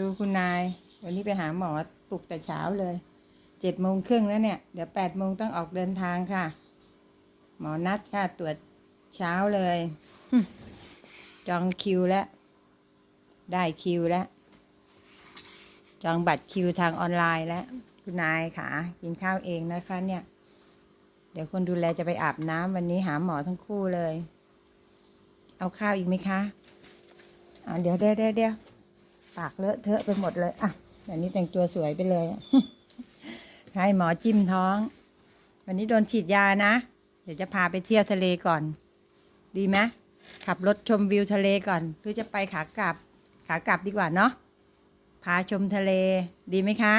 ดูคุณนาย วันนี้ไปหาหมอปลุกแต่เช้าเลยเจ็ดโมงครึ่งแล้วเนี่ย เดี๋ยวแปดโมงต้องออกเดินทางค่ะ หมอนัดค่ะตรวจเช้าเลย จองคิวแล้ว ได้คิวแล้ว จองบัตรคิวทางออนไลน์แล้ว คุณนายค่ะ กินข้าวเองนะคะเนี่ย เดี๋ยวคนดูแลจะไปอาบน้ำวันนี้หาหมอทั้งคู่เลย เอาข้าวอีกไหมคะอ่าเดี๋ยวเดี๋ยวเดี๋ยว ปากเลอะเทอะไปหมดเลย อะอันนี้แต่งตัวสวยไปเลยให้หมอจิ้มท้อง วันนี้โดนฉีดยานะ เดี๋ยวจะพาไปเที่ยวทะเลก่อน ดีไหมขับรถชมวิวทะเลก่อน หรือจะไปขากลับ ขากลับดีกว่าเนาะ พาชมทะเล ดีไหมคะ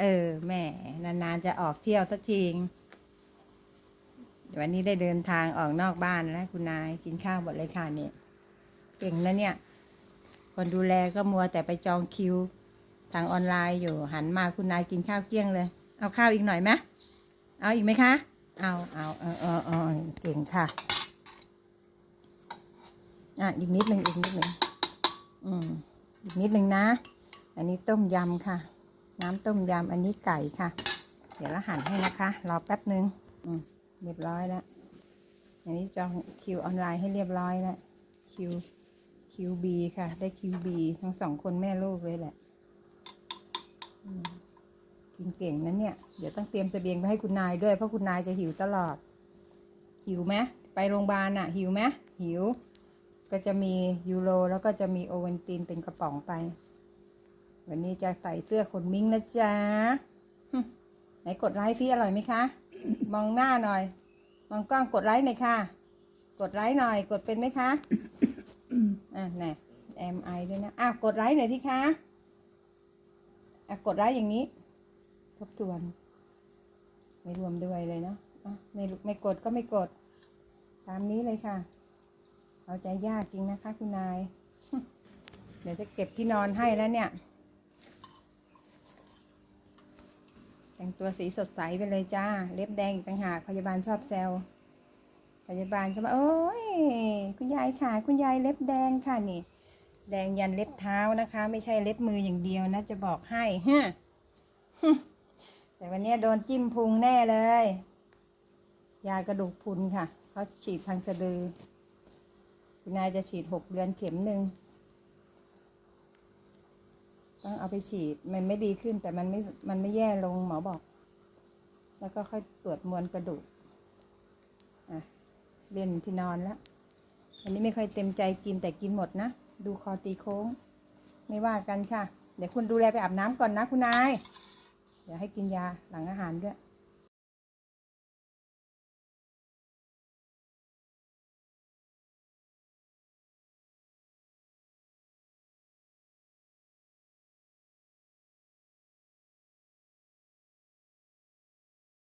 เออ แม่นานๆจะออกเที่ยวสักทีวันนี้ได้เดินทางออกนอกบ้านแล้วคุณนายกินข้าวหมดเลยค่ะเนี่ย เก่งนะเนี่ย คนดูแลก็มัวแต่ไปจองคิว ทางออนไลน์อยู่หันมาคุณนายกินข้าวเกี้ยงเลย เอาข้าวอีกหน่อยไหมเอาอีกไหมคะ เอาเอาเออเออเออเก่งค่ะอะอีกนิดหนึ่งอีกนิดหนึ่งอืมอีกนิดหนึ่งนะ อันนี้ต้มยำค่ะ น้ำต้มยำอันนี้ไก่ค่ะ เดี๋ยวเราหั่นให้นะคะรอแป๊บหนึ่งอืมเรียบร้อยแล้วอันนี้จองคิวออนไลน์ให้เรียบร้อยแล้วคิว คิวบีค่ะ ได้คิวบีทั้งสองคนแม่ลูกเลยแหละกินเก่งนะเนี่ย เดี๋ยวต้องเตรียมเสบียงไปให้คุณนายด้วย เพราะคุณนายจะหิวตลอด หิวไหมไปโรงพยาบาลอะหิวไหมหิว ก็จะมียูโรแล้วก็จะมีโอเวนตินเป็นกระป๋องไป วันนี้จะใส่เสื้อขนมิ้งนะจ๊ะไหนกดไลค์ที่อร่อยไหมคะ มองหน้าหน่อย มองกล้องกดไลค์หน่อยค่ะ กดไลค์หน่อย กดเป็นไหมคะ อะน่ M I ด้วยนะ อะ กดไลค์หน่อยที่คะ อะ กดไลค์อย่างนี้ ทบทวน ไม่รวมด้วยเลยเนาะอะไม่ไม่กดก็ไม่กด ตามนี้เลยค่ะ เอาใจยากจริงนะคะ คุณนาย เดี๋ยวจะเก็บที่นอนให้แล้วเนี่ย แต่งตัวสีสดใสไปเลยจ้า เล็บแดงอีกต่างหาก พยาบาลชอบแซว พยาบาลก็มาโอ้ยคุณยายค่ะ คุณยายเล็บแดงค่ะนี่ แดงยันเล็บเท้านะคะ ไม่ใช่เล็บมืออย่างเดียวนะ จะบอกให้ฮะแต่วันนี้โดนจิ้มพุงแน่เลย ยากระดูกพุนค่ะเขาฉีดทางสะดือคุณนายจะฉีดหกเดือนเข็มหนึ่งต้องเอาไปฉีดมันไม่ดีขึ้นแต่มันไม่มันไม่แย่ลงหมอบอก แล้วก็ค่อยตรวจมวลกระดูกอะ เล่นที่นอนแล้ว อันนี้ไม่ค่อยเต็มใจกินแต่กินหมดนะ ดูคอตีโค้ง ไม่ว่ากันค่ะ เดี๋ยวคุณดูแลไปอาบน้ำก่อนนะคุณนาย เดี๋ยวให้กินยาหลังอาหารด้วย